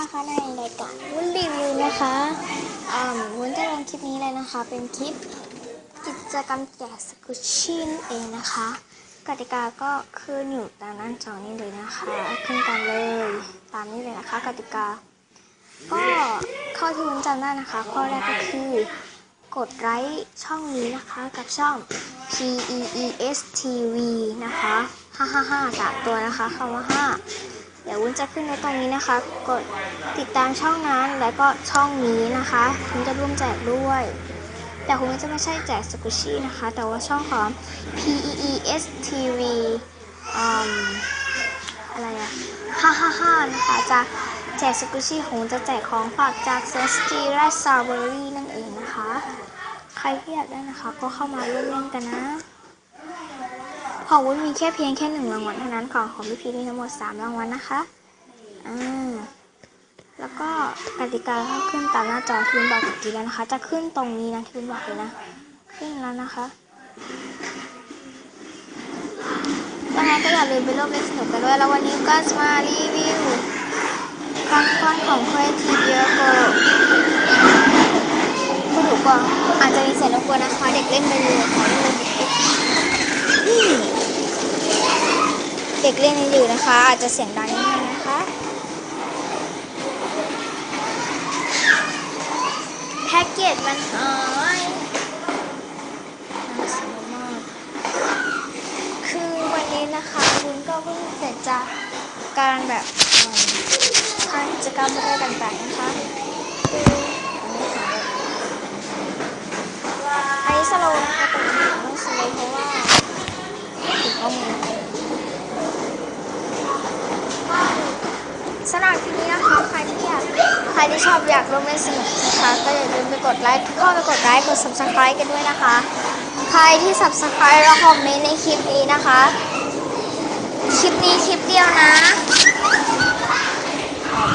นะคะในรายการวุ้นรีวิวนะคะวุ้นจะลงคลิปนี้เลยนะคะ เป็นคลิปกิจกรรมแจกสกุชินเองนะคะ กติกาก็คืออยู่ตามหน้าจอนี้เลยนะคะขึ้นกันเลย ตามนี้เลยนะคะ กติกา ก็ข้อที่วุ้นจำได้นะคะ ข้อแรกก็คือกดไลค์ช่องนี้นะคะกับช่อง P E E S T V นะคะ 555สามตัวนะคะคำว่า 5 จะขึ้นในตรงนี้นะคะ กดติดตามช่องนั้นแล้วก็ช่องนี้นะคะวุ้นจะร่วมแจกด้วย แต่คุณจะไม่ใช่แจกสกุชี่นะคะ แต่ว่าช่องของ P E E S T V ออะไรอะ555นะคะจะแจกสกุชี่ของจะแจกของฝากจากเซสตีและซาร์เบอรี่นั่นเองนะคะ ใครที่อยากได้นะคะ ก็เข้ามาร่วมเล่นกันนะของวุ้นมีแค่เพียงแค่หนึ่งรางวัลเท่านั้นของของพี่พีมีทั้งหมดสามรางวัลนะคะ อ่าแล้วก็กติกาก็ขึ้นตามหน้าจอที่วุ้นบอกเมื่อกี้แล้วนะคะ จะขึ้นตรงนี้นะที่วุ้นบอกเลยนะ ขึ้นแล้วนะคะยังไงก็อย่าลืมไปร่วมเล่นสนุกกันด้วย แล้ววันนี้ก็จะมารีวิวคอนคอนของเควทีเดียโกพูดถูกก่อนอาจจะมีเสียงรบกวนนะคะ เด็กเล่นไปเลยขอดูนี่ เด็กเล่นอยู่นะคะ อาจจะเสียงดังนิดนึงนะคะแพ็กเกจมันหายน่าสียมากคือวันนี้นะคะคุณก็เพิ่งเสร็จจากการแบบทำกิจกรรมอะไรต่างๆนะคะคืออันนี้สโลนะคะแต่ผมไม่สโลเพราะว่าถึงข้อมูล สำหรับคลิปนี้นะคะใครที่อยากใครที่ชอบอยากร่วมเล่นสนุกนะคะก็อย่าลืมไปกดไลค์เข้าไปกดไลค์กด subscribe กันด้วยนะคะ ใครที่ subscribe แล้วคอมเมนต์ในคลิปนี้นะคะ คลิปนี้คลิปเดียวนะ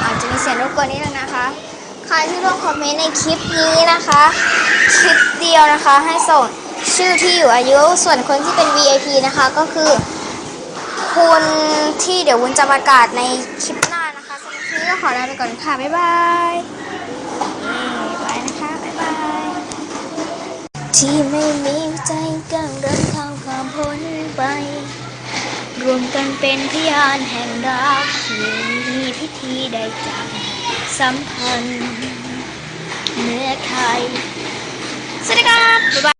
อาจจะมีเสียงรบกวนนิดนึงนะคะ ใครที่ร่วมคอมเมนต์ในคลิปนี้นะคะ คลิปเดียวนะคะให้ส่งชื่อที่อยู่อายุส่วนคนที่เป็น VIP นะคะก็คือคุณที่เดี๋ยววุ้นจะประกาศในคลิปหน้า ก็ขอลาไปก่อนค่ะ บ๊ายบายบายนะคะบ๊ายบาย ที่ไม่มีใจกันเดินทางข้ามพ้นไป รวมกันเป็นพยานแห่งรักที่มีพิธีได้จังสัมพันธ์เนื้อไทยสวัสดีครับบ๊ายบาย